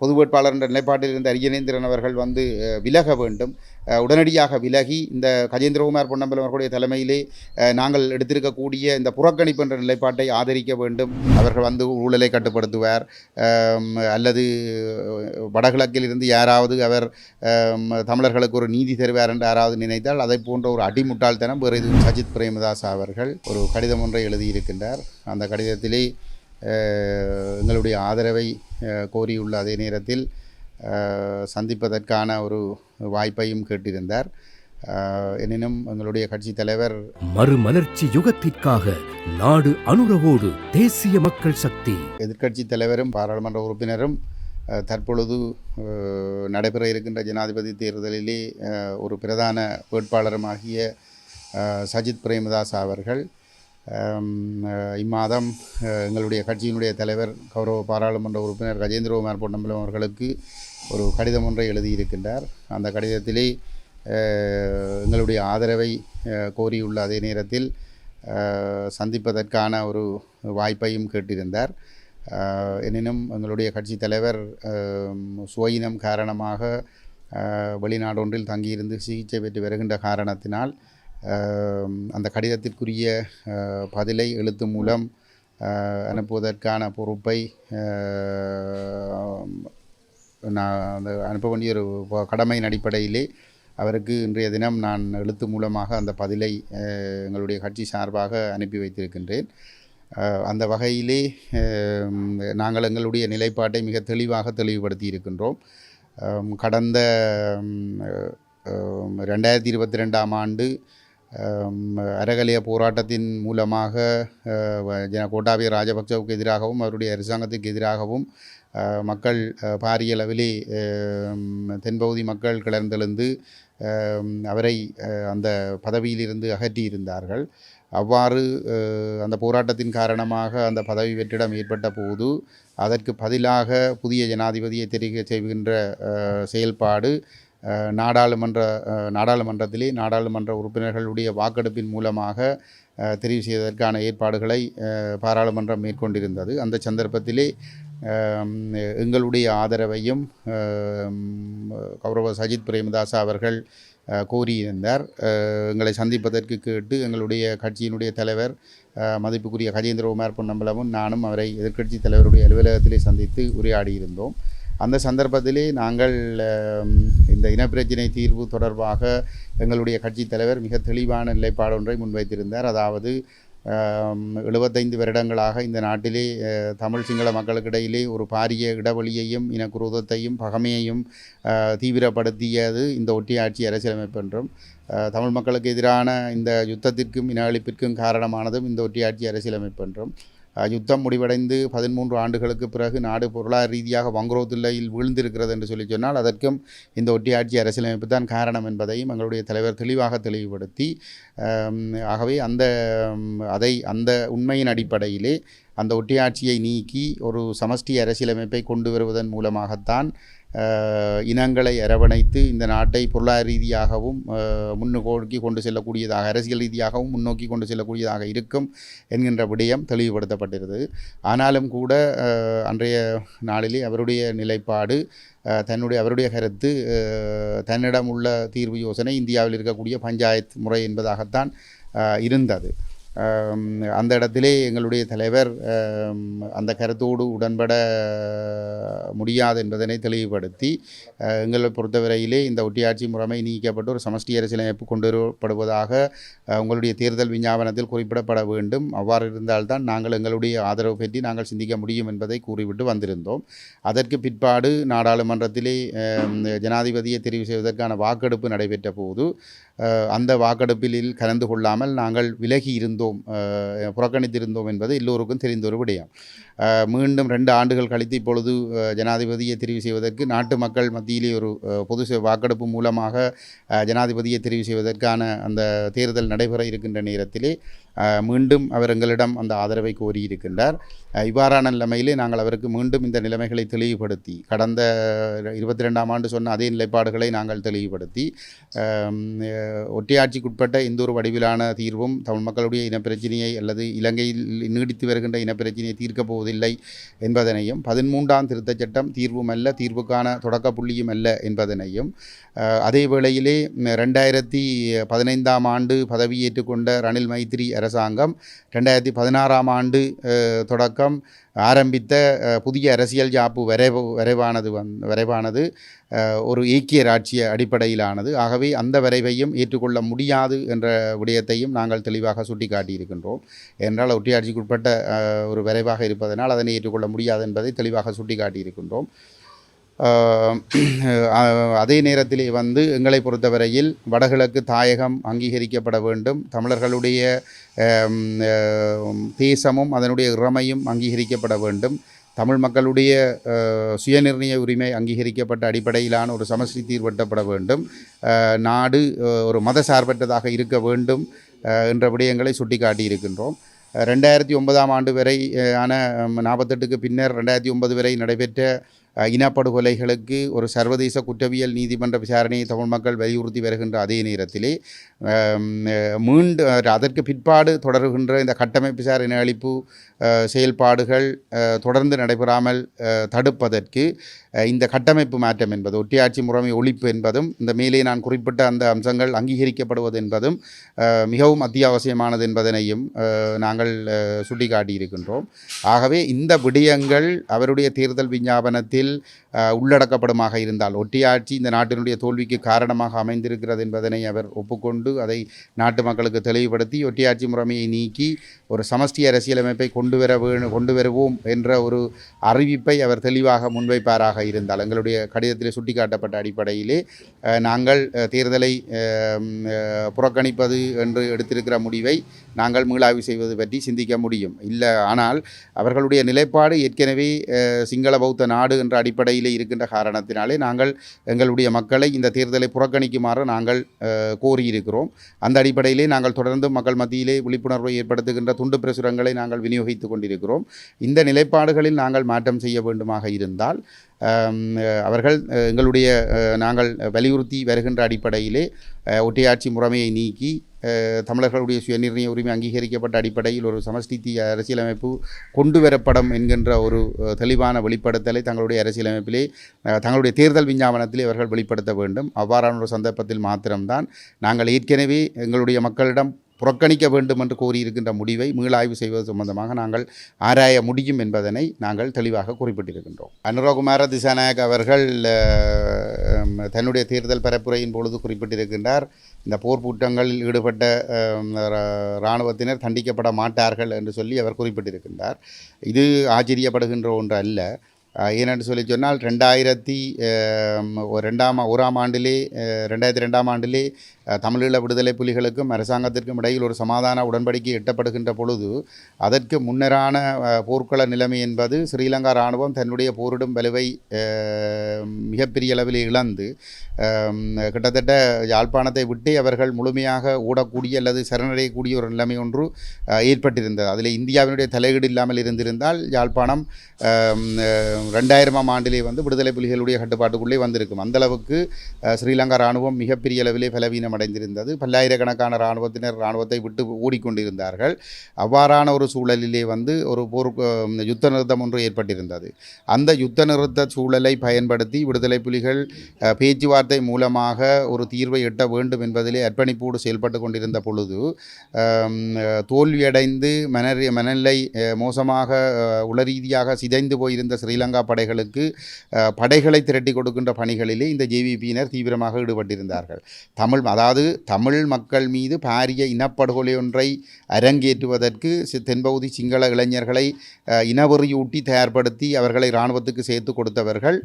பொது வேட்பாளர் என்ற நிலைப்பாட்டில் இருந்த அரியநேந்திரன் அவர்கள் வந்து விலக வேண்டும். உடனடியாக விலகி இந்த கஜேந்திரகுமார் பொன்னம்பலம் அவர்களுடைய தலைமையிலே நாங்கள் எடுத்திருக்கக்கூடிய இந்த புறக்கணிப்பு என்ற நிலைப்பாட்டை ஆதரிக்க வேண்டும். அவர்கள் வந்து ஊழலை கட்டுப்படுத்துவார். அல்லது வடகிழக்கில் இருந்து யாராவது அவர் தமிழர்களுக்கு ஒரு நீதி தருவார் என்று யாராவது நினைத்தால் அதை போன்ற ஒரு அடிமுட்டாள்தனம் வேறு இது சஜித் பிரேமதாஸ் அவர்கள் ஒரு கடிதம் ஒன்றை எழுதியிருக்கின்றார். அந்த கடிதத்திலே எங்களுடைய ஆதரவை கோரியுள்ள அதே நேரத்தில் சந்திப்பதற்கான ஒரு வாய்ப்பையும் கேட்டிருந்தார். எனினும் எங்களுடைய கட்சித் தலைவர் மறுமலர்ச்சி யுகத்திற்காக நாடு அனுரவோடு தேசிய மக்கள் சக்தி. எதிர்க்கட்சித் தலைவரும் பாராளுமன்ற உறுப்பினரும் தற்பொழுது நடைபெற இருக்கின்ற ஜனாதிபதி தேர்தலிலே ஒரு பிரதான வேட்பாளருமாகிய சஜித் பிரேமதாஸ் அவர்கள் இம்மாதம் எங்களுடைய கட்சியினுடைய தலைவர் கௌரவ பாராளுமன்ற உறுப்பினர் கஜேந்திரகுமார் பொன்னம்பலம் அவர்களுக்கு ஒரு கடிதம் ஒன்றை எழுதியிருக்கின்றார். அந்த கடிதத்திலே எங்களுடைய ஆதரவை கோரியுள்ள அதே நேரத்தில் சந்திப்பதற்கான ஒரு வாய்ப்பையும் கேட்டிருந்தார். எனினும் எங்களுடைய கட்சி தலைவர் சுவயினம் காரணமாக வெளிநாடொன்றில் தங்கியிருந்து சிகிச்சை பெற்று வருகின்ற காரணத்தினால் அந்த கடிதத்திற்குரிய பதிலை எழுத்து மூலம் அனுப்புவதற்கான பொறுப்பை நான் அந்த அனுப்ப வேண்டிய ஒரு கடமையின் அடிப்படையிலே அவருக்கு இன்றைய தினம் நான் எழுத்து மூலமாக அந்த பதிலை எங்களுடைய கட்சி சார்பாக அனுப்பி வைத்திருக்கின்றேன். அந்த வகையிலே நாங்கள் எங்களுடைய நிலைப்பாட்டை மிக தெளிவாக தெளிவுபடுத்தி இருக்கின்றோம். கடந்த ரெண்டாயிரத்தி இருபத்தி ரெண்டாம் ஆண்டு அறகலைய போராட்டத்தின் மூலமாக ஜன கோட்டாபய ராஜபக்சவுக்கு எதிராகவும் அவருடைய அரசாங்கத்துக்கு எதிராகவும் மக்கள் பாரிய அளவிலே தென்பகுதி மக்கள் கிளர்ந்தெழுந்து அவரை அந்த பதவியிலிருந்து அகற்றியிருந்தார்கள். அவ்வாறு அந்த போராட்டத்தின் காரணமாக அந்த பதவி வெற்றிடம் ஏற்பட்ட போது அதற்கு பதிலாக புதிய ஜனாதிபதியை தெரிவிக்க செய்கின்ற செயல்பாடு நாடாளுமன்ற நாடாளுமன்றத்திலே நாடாளுமன்ற உறுப்பினர்களுடைய வாக்கெடுப்பின் மூலமாக தெரிவு செய்வதற்கான ஏற்பாடுகளை பாராளுமன்றம் மேற்கொண்டிருந்தது. அந்த சந்தர்ப்பத்திலே எங்களுடைய ஆதரவையும் கௌரவ சஜித் பிரேமதாசா அவர்கள் கோரியிருந்தார். எங்களை சந்திப்பதற்கு கேட்டு எங்களுடைய கட்சியினுடைய தலைவர் மதிப்புக்குரிய கஜேந்திரகுமார் பொன்னம்பலமும் நானும் அவரை எதிர்க்கட்சி தலைவருடைய அலுவலகத்திலே சந்தித்து உரையாடியிருந்தோம். அந்த சந்தர்ப்பத்திலே நாங்கள் இந்த இனப்பிரச்சினை தீர்வு தொடர்பாக எங்களுடைய கட்சித் தலைவர் மிக தெளிவான நிலைப்பாடு ஒன்றை முன்வைத்திருந்தார். அதாவது எழுபத்தைந்து வருடங்களாக இந்த நாட்டிலே தமிழ் சிங்கள மக்களுக்கிடையிலே ஒரு பாரிய இடவெளியையும் இனக்குரோதத்தையும் பகமையையும் தீவிரப்படுத்தியது இந்த ஒட்டியாட்சி அரசியலமைப்பு என்றும் தமிழ் மக்களுக்கு எதிரான இந்த யுத்தத்திற்கும் இன அழிப்பிற்கும் காரணமானதும் இந்த ஒட்டியாட்சி அரசியலமைப்பு என்றும் யுத்தம் முடிவடைந்து பதிமூன்று ஆண்டுகளுக்கு பிறகு நாடு பொருளாதார ரீதியாக வங்குரோதில்லையில் வீழ்ந்திருக்கிறது என்று சொல்லி சொன்னால் அதற்கும் இந்த ஒட்டியாட்சி அரசியலமைப்பு தான் காரணம் என்பதையும் எங்களுடைய தலைவர் தெளிவாக தெளிவுபடுத்தி ஆகவே அந்த அதை அந்த உண்மையின் அடிப்படையிலே அந்த ஒட்டியாட்சியை நீக்கி ஒரு சமஷ்டி அரசியலமைப்பை கொண்டு வருவதன் மூலமாகத்தான் இனங்களை அரவணைத்து இந்த நாட்டை பொருளாதார ரீதியாகவும் முன்னோக்கி கொண்டு செல்லக்கூடியதாக அரசியல் ரீதியாகவும் முன்னோக்கி கொண்டு செல்லக்கூடியதாக இருக்கும் என்கின்ற விடயம் தெளிவுபடுத்தப்பட்டிருந்தது. ஆனாலும் கூட அன்றைய நாளிலே அவருடைய நிலைப்பாடு தன்னுடைய அவருடைய கருத்து தன்னிடம் உள்ள தீர்வு யோசனை இந்தியாவில் இருக்கக்கூடிய பஞ்சாயத்து முறை என்பதாகத்தான் இருந்தது. அந்த இடத்திலே எங்களுடைய தலைவர் அந்த கருத்தோடு உடன்பட முடியாது என்பதனை தெளிவுபடுத்தி எங்களை பொறுத்தவரையிலே இந்த ஒட்டியாட்சி முறைமை நீக்கப்பட்டு ஒரு சமஷ்டி அரசியலமைப்பு கொண்டு வரப்படுவதாக உங்களுடைய தேர்தல் விஞ்ஞாபனத்தில் குறிப்பிடப்பட வேண்டும். அவ்வாறு இருந்தால்தான் நாங்கள் எங்களுடைய ஆதரவு பற்றி நாங்கள் சிந்திக்க முடியும் என்பதை கூறிவிட்டு வந்திருந்தோம். அதற்கு பிற்பாடு நாடாளுமன்றத்திலே ஜனாதிபதியை தெரிவு செய்வதற்கான வாக்கெடுப்பு நடைபெற்ற போது அந்த வாக்கெடுப்பில் கலந்து கொள்ளாமல் நாங்கள் விலகி இருந்தோம் புறக்கணித்திருந்தோம் என்பது எல்லோருக்கும் தெரிந்த ஒரு விடயம். மீண்டும் ரெண்டு ஆண்டுகள் கழித்து இப்பொழுது ஜனாதிபதியை தெரிவு செய்வதற்கு நாட்டு மக்கள் மத்தியிலே ஒரு பொது வாக்கெடுப்பு மூலமாக ஜனாதிபதியை தெரிவு செய்வதற்கான அந்த தேர்தல் நடைபெற இருக்கின்ற நேரத்திலே மீண்டும் அவர் எங்களிடம் அந்த ஆதரவை கோரியிருக்கின்றார். இவ்வாறான நிலைமையிலே நாங்கள் அவருக்கு மீண்டும் இந்த நிலைமைகளை தெளிவுபடுத்தி கடந்த இருபத்தி ரெண்டாம் ஆண்டு சொன்ன அதே நிலைப்பாடுகளை நாங்கள் தெளிவுபடுத்தி அஹ், ஒற்றையாட்சிக்குட்பட்ட எந்த ஒரு வடிவிலான தீர்வும் தமிழ் மக்களுடைய இனப்பிரச்சினையை அல்லது இலங்கையில் நீடித்து வருகின்ற இனப்பிரச்சினையை தீர்க்கப் போவதில்லை என்பதனையும் பதிமூன்றாம் திருத்தச் சட்டம் தீர்வும் அல்ல தீர்வுக்கான தொடக்க புள்ளியும் அல்ல என்பதனையும் அதே வேளையிலே ரெண்டாயிரத்தி பதினைந்தாம் ஆண்டு பதவியேற்றுக்கொண்ட ரணில் மைத்திரி அரசாங்கம் ரெண்டாயிரத்தி பதினாறாம் ஆண்டு தொடக்கம் ஆரம்பித்த புதிய அரசியல் ஜாப்பு வரைவு வரைவானது வந் வரைவானது ஒரு ஈக்கிய ராட்சிய அடிப்படையிலானது. ஆகவே அந்த வரைவையும் ஏற்றுக்கொள்ள முடியாது என்ற விடயத்தையும் நாங்கள் தெளிவாக சுட்டிக்காட்டியிருக்கின்றோம். என்றால் ஒற்றையாட்சிக்குட்பட்ட ஒரு விரைவாக இருப்பதனால் அதனை ஏற்றுக்கொள்ள முடியாது என்பதை தெளிவாக சுட்டிக்காட்டியிருக்கின்றோம். அதே நேரத்திலே வந்து எங்களை பொறுத்தவரையில் வடகிழக்கு தாயகம் அங்கீகரிக்கப்பட வேண்டும். தமிழர்களுடைய தேசமும் அதனுடைய இறமையும் அங்கீகரிக்கப்பட வேண்டும். தமிழ் மக்களுடைய சுயநிர்ணய உரிமை அங்கீகரிக்கப்பட்ட அடிப்படையிலான ஒரு சமஸ்தி தீர்வட்டப்பட வேண்டும். நாடு ஒரு மத சார்பற்றதாக இருக்க வேண்டும் என்ற விடயங்களை சுட்டிக்காட்டியிருக்கின்றோம். ரெண்டாயிரத்தி ஒன்பதாம் ஆண்டு வரை ஆன நாற்பத்தெட்டுக்கு பின்னர் ரெண்டாயிரத்தி ஒன்பது வரை நடைபெற்ற இனப்படுகொலைகளுக்கு ஒரு சர்வதேச குற்றவியல் நீதிமன்ற விசாரணையை தமிழ் மக்கள் வலியுறுத்தி வருகின்ற அதே நேரத்திலே ஆம், மீண்டு அதற்கு பிற்பாடு தொடர்கின்ற இந்த கட்டமைப்பு சார் இன அழிப்பு செயல்பாடுகள் தொடர்ந்து நடைபெறாமல் தடுப்பதற்கு இந்த கட்டமைப்பு மாற்றம் என்பது ஒட்டியாட்சி முறைமை ஒழிப்பு என்பதும் இந்த மேலே நான் குறிப்பிட்ட அந்த அம்சங்கள் அங்கீகரிக்கப்படுவது என்பதும் மிகவும் அத்தியாவசியமானது என்பதனையும் நாங்கள் சுட்டிக்காட்டியிருக்கின்றோம். ஆகவே இந்த விடயங்கள் அவருடைய தேர்தல் விஞ்ஞாபனத்தில் அஹ், உள்ளடக்கப்படுமாக இருந்தால் ஒட்டியாட்சி இந்த நாட்டினுடைய தோல்விக்கு காரணமாக அமைந்திருக்கிறது என்பதனை அவர் ஒப்புக்கொண்டு அதை நாட்டு மக்களுக்கு தெளிவுபடுத்தி ஒட்டியாட்சி முறைமையை நீக்கி ஒரு சமஷ்டி அரசியலமைப்பை கொண்டு வர வேணும் கொண்டு வருவோம் என்ற ஒரு அறிவிப்பை அவர் தெளிவாக முன்வைப்பாராக இருந்தால் எங்களுடைய கடிதத்தில் சுட்டிக்காட்டப்பட்ட அடிப்படையிலே நாங்கள் தேர்தலை புறக்கணிப்பது என்று எடுத்திருக்கிற முடிவை நாங்கள் மீளாய்வு செய்வது பற்றி சிந்திக்க முடியும். இல்லை ஆனால் அவர்களுடைய நிலைப்பாடு ஏற்கனவே சிங்கள பௌத்த நாடு என்ற அடிப்படையில் இருக்கின்ற காரணத்தினாலே நாங்கள் எங்களுடைய மக்களை இந்த தேர்தலை புறக்கணிக்குமாறு நாங்கள் கோரியிருக்கிறோம். அந்த அடிப்படையிலே நாங்கள் தொடர்ந்து மக்கள் மத்தியிலே விழிப்புணர்வை ஏற்படுத்துகின்ற துண்டு பிரசுரங்களை நாங்கள் விநியோகித்து கொண்டிருக்கிறோம். இந்த நிலைப்பாடுகளில் நாங்கள் மாற்றம் செய்ய வேண்டுமாக இருந்தால் அவர்கள் எங்களுடைய நாங்கள் வலியுறுத்தி வருகின்ற அடிப்படையிலே ஒட்டையாட்சி ஒற்றையாட்சி முறைமையை நீக்கி தமிழர்களுடைய சுயநிர்ணய உரிமை அங்கீகரிக்கப்பட்ட அடிப்படையில் ஒரு சமஷ்டி அரசியலமைப்பு கொண்டு வரப்படும் என்கின்ற ஒரு தெளிவான வெளிப்படுத்தலை தங்களுடைய அரசியலமைப்பிலே தங்களுடைய தேர்தல் விஞ்ஞாபனத்திலே அவர்கள் வெளிப்படுத்த வேண்டும். அவ்வாறான ஒரு சந்தர்ப்பத்தில் மாத்திரம்தான். நாங்கள் ஏற்கனவே எங்களுடைய மக்களிடம் புறக்கணிக்க வேண்டும் என்று கூறியிருக்கின்ற முடிவை மீளாய்வு செய்வது சம்பந்தமாக நாங்கள் ஆராய முடியும் என்பதனை நாங்கள் தெளிவாக குறிப்பிட்டிருக்கின்றோம். அனுரகுமார திசாநாயக் அவர்கள் தன்னுடைய தேர்தல் பரப்புரையின் பொழுது குறிப்பிட்டிருக்கின்றார் இந்த போர் குற்றங்களில் ஈடுபட்ட ரா- இராணுவத்தினர் தண்டிக்கப்பட மாட்டார்கள் என்று சொல்லி அவர் குறிப்பிட்டிருக்கின்றார். இது ஆச்சரியப்படுகின்ற ஒன்று அல்ல. ஏனென்று சொல்லி சொன்னால் ரெண்டாயிரத்தி ஒரு ரெண்டாம் ஒராம் ஆண்டிலே ரெண்டாயிரத்தி ரெண்டாம் ஆண்டிலே தமிழீழ விடுதலை புலிகளுக்கும் அரசாங்கத்திற்கும் இடையில் ஒரு சமாதான உடன்படிக்கை எட்டப்படுகின்ற பொழுது அதற்கு முன்னரான போர்க்கள நிலைமை என்பது ஸ்ரீலங்கா இராணுவம் தன்னுடைய போரிடும் வலுவை மிகப்பெரிய அளவில் இழந்து கிட்டத்தட்ட யாழ்ப்பாணத்தை விட்டு அவர்கள் முழுமையாக ஓடக்கூடிய அல்லது சரணடையக்கூடிய ஒரு நிலைமை ஒன்று ஏற்பட்டிருந்தது. அதில் இந்தியாவினுடைய தலையீடு இல்லாமல் இருந்திருந்தால் யாழ்ப்பாணம் ரெண்டாயிரமாம் ஆண்டிலே வந்து விடுதலை புலிகளுடைய கட்டுப்பாட்டுக்குள்ளே வந்திருக்கும். அந்தளவுக்கு ஸ்ரீலங்கா இராணுவம் மிகப்பெரிய அளவிலே பலவீனம் அடைந்திருந்தது பல்லாயிரக்கணக்கான இராணுவத்தினர் இராணுவத்தை விட்டு ஓடிக்கொண்டிருந்தார்கள். அவ்வாறான ஒரு சூழலிலே வந்து ஒரு போர் யுத்த நிறுத்தம் ஒன்று ஏற்பட்டிருந்தது. அந்த யுத்த நிறுத்த சூழலை பயன்படுத்தி விடுதலை புலிகள் பேச்சுவார்த்தை மூலமாக ஒரு தீர்வை எட்ட வேண்டும் என்பதிலே அர்ப்பணிப்போடு செயல்பட்டு கொண்டிருந்த பொழுது தோல்வியடைந்து மன மனநிலை மோசமாக உளரீதியாக சிதைந்து போயிருந்த ஸ்ரீலங்கா படைகளுக்கு படைகளை திரட்டி கொடுக்கின்ற பணிகளிலே இந்த ஜேவிபியினர் தீவிரமாக ஈடுபட்டிருந்தார்கள். தமிழ் அதாவது தமிழ் மக்கள் மீது பாரிய இனப்படுகொலை ஒன்றை அரங்கேற்றுவதற்கு சி- தென்பகுதி சிங்கள இளைஞர்களை இனவெறியூட்டி தயார்படுத்தி அவர்களை இராணுவத்துக்கு சேர்த்து கொடுத்தவர்கள்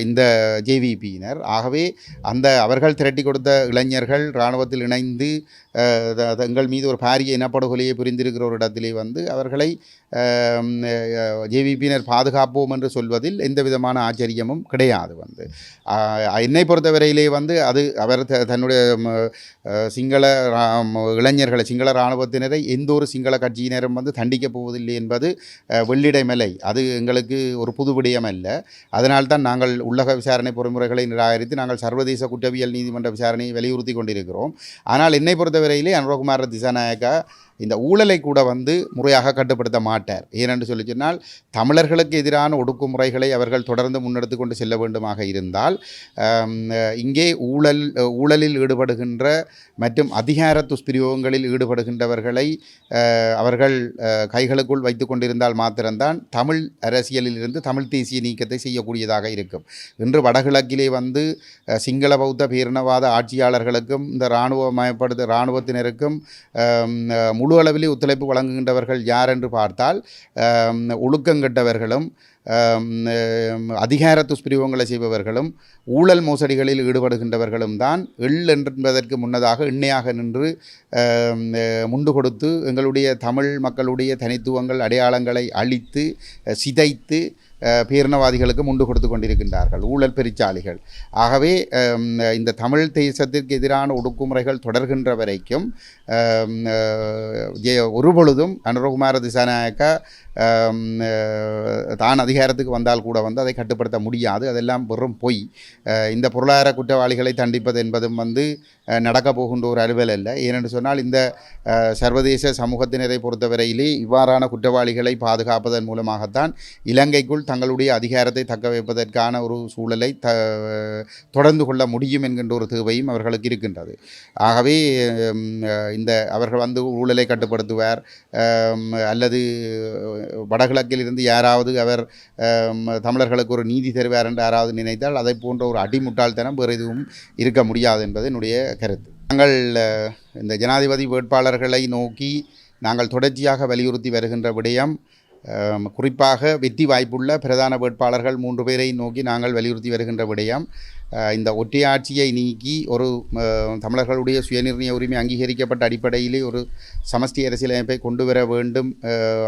இந்த ஜேவிபியினர் ஆகவே அந்த அவர்கள் திரட்டி கொடுத்த இளைஞர்கள் இராணுவத்தில் இணைந்து தங்கள் மீது ஒரு பாரிய இனப்படுகொலையை புரிந்திருக்கிற ஒரு இடத்திலே வந்து அவர்களை ஜேவிபியினர் பாதுகாப்போம் என்று சொல்வதில் எந்த விதமான ஆச்சரியமும் கிடையாது வந்து. என்னை பொறுத்தவரையிலே வந்து அது அவர் தன் தன்னுடைய சிங்கள ரா- இளைஞர்களை சிங்கள இராணுவத்தினரை எந்த ஒரு சிங்கள கட்சியினரும் வந்து தண்டிக்கப் போவதில்லை என்பது வெள்ளிடமலை அது எங்களுக்கு ஒரு புது விடயம் அல்ல. அதனால்தான் நாங்கள் உள்ளக விசாரணை பொறிமுறைகளை நிராகரித்து நாங்கள் சர்வதேச குற்றவியல் நீதிமன்ற விசாரணையை வலியுறுத்தி கொண்டிருக்கிறோம். ஆனால் என்னை பொறுத்தவரையிலே அனுரகுமார திசாநாயக்கா இந்த ஊழலை கூட வந்து முறையாக கட்டுப்படுத்த மாட்டார். ஏனென்று சொல்லி சொன்னால் தமிழர்களுக்கு எதிரான ஒடுக்குமுறைகளை அவர்கள் தொடர்ந்து முன்னெடுத்து கொண்டு செல்ல வேண்டுமாக இருந்தால் இங்கே ஊழல் ஊழலில் ஈடுபடுகின்ற மற்றும் அதிகார துஷ்பிரயோகங்களில் ஈடுபடுகின்றவர்களை அவர்கள் கைகளுக்குள் வைத்து கொண்டிருந்தால் மாத்திரம்தான் தமிழ் அரசியலில் இருந்து தமிழ் தேசிய நீக்கத்தை செய்யக்கூடியதாக இருக்கும். இன்று வடகிழக்கிலே வந்து சிங்கள பௌத்த பேரினவாத ஆட்சியாளர்களுக்கும் இந்த இராணுவமயப்படுத்த இராணுவத்தினருக்கும் முழு முழு அளவிலே ஒத்துழைப்பு வழங்குகின்றவர்கள் யார் என்று பார்த்தால் ஒழுக்கங்கெட்டவர்களும் அதிகார துஷ்பிரயோகங்களை செய்பவர்களும் ஊழல் மோசடிகளில் ஈடுபடுகின்றவர்களும் தான் எள் என்பதற்கு முன்னதாக எண்ணெயாக நின்று முண்டு கொடுத்து எங்களுடைய தமிழ் மக்களுடைய தனித்துவங்கள் அடையாளங்களை அழித்து சிதைத்து பீரணவாதிகளுக்கு முண்டு கொடுத்து கொண்டிருக்கின்றார்கள் ஊழல் பெருச்சாளிகள். ஆகவே இந்த தமிழ் தேசத்திற்கு எதிரான ஒடுக்குமுறைகள் தொடர்கின்ற வரைக்கும் ஒருபொழுதும் அனுரகுமார திசாநாயக்கா தான் அதிகாரத்துக்கு வந்தால் கூட வந்து அதை கட்டுப்படுத்த முடியாது. அதெல்லாம் வெறும் பொய். இந்த பொருளாதார குற்றவாளிகளை தண்டிப்பது என்பதும் வந்து நடக்கப் போகின்ற ஒரு அலுவல் அல்ல. ஏனென்று சொன்னால் இந்த சர்வதேச சமூகத்தினரை பொறுத்தவரையிலே இவ்வாறான குற்றவாளிகளை பாதுகாப்பதன் மூலமாகத்தான் இலங்கைக்குள் தங்களுடைய அதிகாரத்தை தக்க வைப்பதற்கான ஒரு சூழலை த தொடர்ந்து கொள்ள முடியும் என்கின்ற ஒரு தேவையும் அவர்களுக்கு இருக்கின்றது. ஆகவே இந்த அவர்கள் வந்து ஊழலை கட்டுப்படுத்துவார் அல்லது வடகிழக்கில் இருந்து யாராவது அவர் தமிழர்களுக்கு ஒரு நீதி தருவார் என்று யாராவது நினைத்தால் அதை போன்ற ஒரு அடிமுட்டாள்தனம் வேறு எதுவும் இருக்க முடியாது என்பது என்னுடைய கருத்து. நாங்கள் இந்த ஜனாதிபதி வேட்பாளர்களை நோக்கி நாங்கள் தொடர்ச்சியாக வலியுறுத்தி வருகின்ற விடயம் குறிப்பாக வெற்றி வாய்ப்புள்ள பிரதான வேட்பாளர்கள் மூன்று பேரை நோக்கி நாங்கள் வலியுறுத்தி வருகின்ற விடயம் இந்த ஒற்றையாட்சியை நீக்கி ஒரு தமிழர்களுடைய சுயநிர்ணய உரிமை அங்கீகரிக்கப்பட்ட அடிப்படையிலே ஒரு சமஷ்டி அரசியலமைப்பை கொண்டு வர வேண்டும்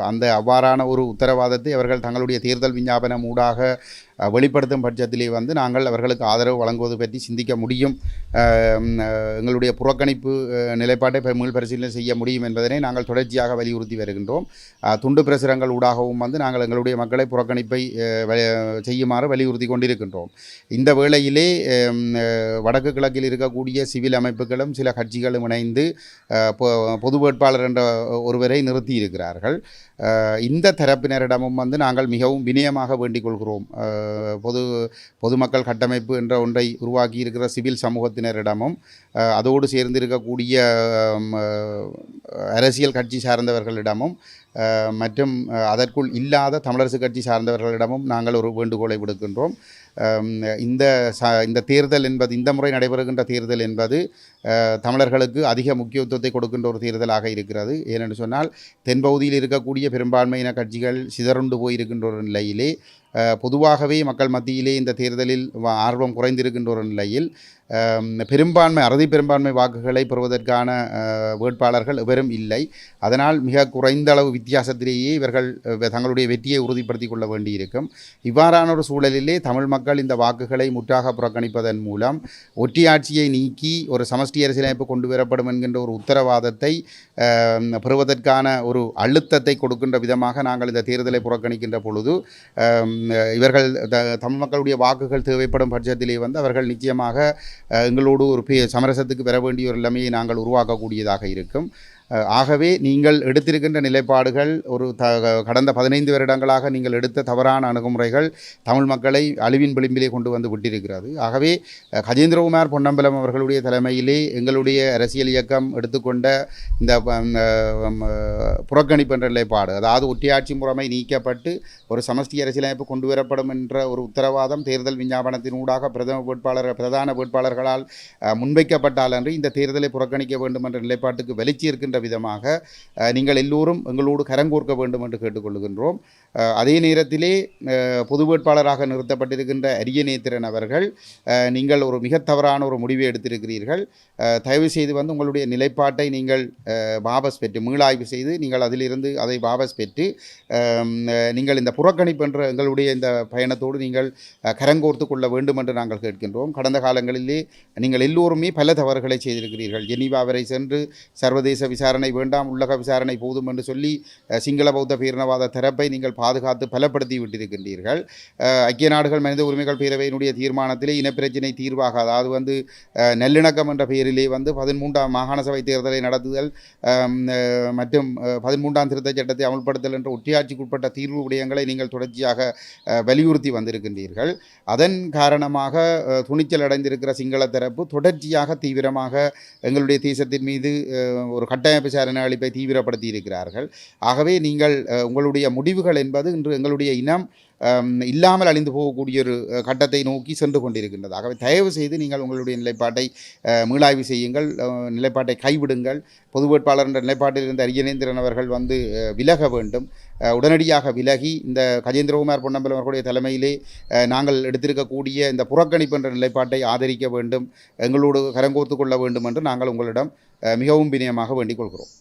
அந்த அவ்வாறான ஒரு உத்தரவாதத்தை அவர்கள் தங்களுடைய தேர்தல் விஞ்ஞாபனம் ஊடாக வெளிப்படுத்தும் பட்சத்திலே வந்து நாங்கள் அவர்களுக்கு ஆதரவு வழங்குவது பற்றி சிந்திக்க முடியும். எங்களுடைய புறக்கணிப்பு நிலைப்பாட்டை மீள் பரிசீலனை செய்ய முடியும் என்பதனை நாங்கள் தொடர்ச்சியாக வலியுறுத்தி வருகின்றோம். துண்டு பிரசுரங்கள் ஊடாகவும் வந்து நாங்கள் எங்களுடைய மக்களை புறக்கணிப்பை செய்யுமாறு வலியுறுத்தி கொண்டிருக்கின்றோம். இந்த வேளையிலே வடக்கு கிழக்கில் இருக்கக்கூடிய சிவில் அமைப்புகளும் சில கட்சிகளும் இணைந்து பொ- பொது வேட்பாளர் என்ற ஒருவரை நிறுத்தி இருக்கிறார்கள் இந்த தரப்பினரிடமும் வந்து நாங்கள் மிகவும் வினயமாக வேண்டிக் கொள்கிறோம். பொது பொதுமக்கள் கட்டமைப்பு என்ற ஒன்றை உருவாக்கி இருக்கிற சிவில் சமூகத்தினரிடமும் அதோடு சேர்ந்திருக்கக்கூடிய அரசியல் கட்சி சார்ந்தவர்களிடமும் மற்றும் அதற்குள் இல்லாத தமிழரசு கட்சி சார்ந்தவர்களிடமும் நாங்கள் ஒரு வேண்டுகோளை விடுக்கின்றோம். இந்த ச இந்த தேர்தல் என்பது இந்த முறை நடைபெறுகின்ற தேர்தல் என்பது தமிழர்களுக்கு அதிக முக்கியத்துவத்தை கொடுக்கின்ற ஒரு தேர்தலாக இருக்கிறது. ஏனென்று சொன்னால் தென்பகுதியில் இருக்கக்கூடிய பெரும்பான்மையின கட்சிகள் சிதறுண்டு போயிருக்கின்ற ஒரு நிலையிலே பொதுவாகவே மக்கள் மத்தியிலே இந்த தேர்தலில் ஆர்வம் குறைந்திருக்கின்ற ஒரு நிலையில் பெரும்பான்மை அறுதி பெரும்பான்மை வாக்குகளை பெறுவதற்கான வேட்பாளர்கள் எவரும் இல்லை. அதனால் மிக குறைந்த அளவு வித்தியாசத்திலேயே இவர்கள் தங்களுடைய வெற்றியை உறுதிப்படுத்திக் கொள்ள வேண்டியிருக்கும். இவ்வாறான ஒரு சூழலிலே தமிழ் மக்கள் இந்த வாக்குகளை முற்றாக புறக்கணிப்பதன் மூலம் ஒற்றியாட்சியை நீக்கி ஒரு சமஷ்டி அரசியலமைப்பு கொண்டு வரப்படும் என்கின்ற ஒரு உத்தரவாதத்தை பெறுவதற்கான ஒரு அழுத்தத்தை கொடுக்கின்ற விதமாக நாங்கள் இந்த தேர்தலை புறக்கணிக்கின்ற பொழுது இவர்கள் த- தமிழ் மக்களுடைய வாக்குகள் தேவைப்படும் பட்சத்திலே வந்து அவர்கள் நிச்சயமாக எங்களோடு ஒரு சமரசத்துக்கு பெற வேண்டிய ஒரு நிலைமையை நாங்கள் உருவாக்கக்கூடியதாக இருக்கும். ஆகவே நீங்கள் எடுத்திருக்கின்ற நிலைப்பாடுகள் ஒரு த கடந்த பதினைந்து வருடங்களாக நீங்கள் எடுத்த தவறான அணுகுமுறைகள் தமிழ் மக்களை அழிவின் விளிம்பிலே கொண்டு வந்து விட்டிருக்கிறது. ஆகவே கஜேந்திரகுமார் பொன்னம்பலம் அவர்களுடைய தலைமையிலே எங்களுடைய அரசியல் இயக்கம் எடுத்துக்கொண்ட இந்த புறக்கணிப்பு என்ற நிலைப்பாடு அதாவது ஒட்டியாட்சி முறைமை நீக்கப்பட்டு ஒரு சமஷ்டி அரசியலமைப்பு கொண்டு வரப்படும் என்ற ஒரு உத்தரவாதம் தேர்தல் விஞ்ஞாபனத்தின் ஊடாக பிரதம வேட்பாளர் பிரதான வேட்பாளர்களால் முன்வைக்கப்பட்டால் அன்று இந்த தேர்தலை புறக்கணிக்க வேண்டும் என்ற நிலைப்பாட்டுக்கு வெளிச்சி இருக்கின்ற விதமாக நீங்கள் எல்லோரும் எங்களோடு கரங்கோர்க்க வேண்டும் என்று கேட்டுக்கொள்கின்றோம். அதே நேரத்திலே பொது வேட்பாளராக நிறுத்தப்பட்டிருக்கின்ற அரியநேத்திரன் அவர்கள் நீங்கள் ஒரு மிக தவறான ஒரு முடிவை எடுத்திருக்கிறீர்கள். தயவு செய்து வந்து உங்களுடைய நிலைப்பாட்டை நீங்கள் வாபஸ் பெற்று மீளாய்வு செய்து நீங்கள் அதிலிருந்து அதை வாபஸ் பெற்று நீங்கள் இந்த புறக்கணிப்பு என்ற எங்களுடைய இந்த பயணத்தோடு நீங்கள் கரங்கோர்த்து கொள்ள வேண்டும் என்று நாங்கள் கேட்கின்றோம். கடந்த காலங்களிலே நீங்கள் எல்லோருமே பல தவறுகளை செய்திருக்கிறீர்கள். ஜெனீவா வரை சென்று சர்வதேச விசாரணை வேண்டாம் உள்ளக விசாரணை போதும் என்று சொல்லி சிங்கள பௌத்த பேரினவாத தரப்பை நீங்கள் பாதுகாத்து பலப்படுத்தி விட்டிருக்கின்றீர்கள். ஐக்கிய நாடுகள் மனித உரிமைகள் பேரவையினுடைய தீர்மானத்திலே இனப்பிரச்சினை தீர்வாக அதாவது வந்து நல்லிணக்கம் என்ற பெயரிலே வந்து பதிமூன்றாம் மாகாண சபை தேர்தலை நடத்துதல் மற்றும் பதிமூன்றாம் திருத்தச் சட்டத்தை அமல்படுத்தல் என்ற ஒற்றியாட்சிக்குட்பட்ட தீர்வு விடயங்களை நீங்கள் தொடர்ச்சியாக வலியுறுத்தி வந்திருக்கின்றீர்கள். அதன் காரணமாக துணிச்சல் அடைந்திருக்கிற சிங்கள தரப்பு தொடர்ச்சியாக தீவிரமாக எங்களுடைய தேசத்தின் மீது ஒரு கட்ட கட்டமைப்பு விசாரணை அளிப்பை தீவிரப்படுத்தி இருக்கிறார்கள் ஆகவே நீங்கள் உங்களுடைய முடிவுகள் என்பது இன்று எங்களுடைய இனம் இல்லாமல் அழிந்து போகக்கூடிய ஒரு கட்டத்தை நோக்கி சென்று கொண்டிருக்கின்றது. ஆகவே தயவு செய்து நீங்கள் உங்களுடைய நிலைப்பாட்டை மீளாய்வு செய்யுங்கள். நிலைப்பாட்டை கைவிடுங்கள். பொது வேட்பாளர் என்ற நிலைப்பாட்டில் இருந்த அரியநேந்திரன் அவர்கள் வந்து விலக வேண்டும். உடனடியாக விலகி இந்த கஜேந்திரகுமார் பொன்னம்பலம் அவர்களுடைய தலைமையிலே நாங்கள் எடுத்திருக்கக்கூடிய இந்த புறக்கணிப்பு என்ற நிலைப்பாட்டை ஆதரிக்க வேண்டும். எங்களோடு கரங்கோர்த்து கொள்ள வேண்டும் என்று நாங்கள் உங்களிடம் மிகவும் வினயமாக வேண்டிக் கொள்கிறோம்.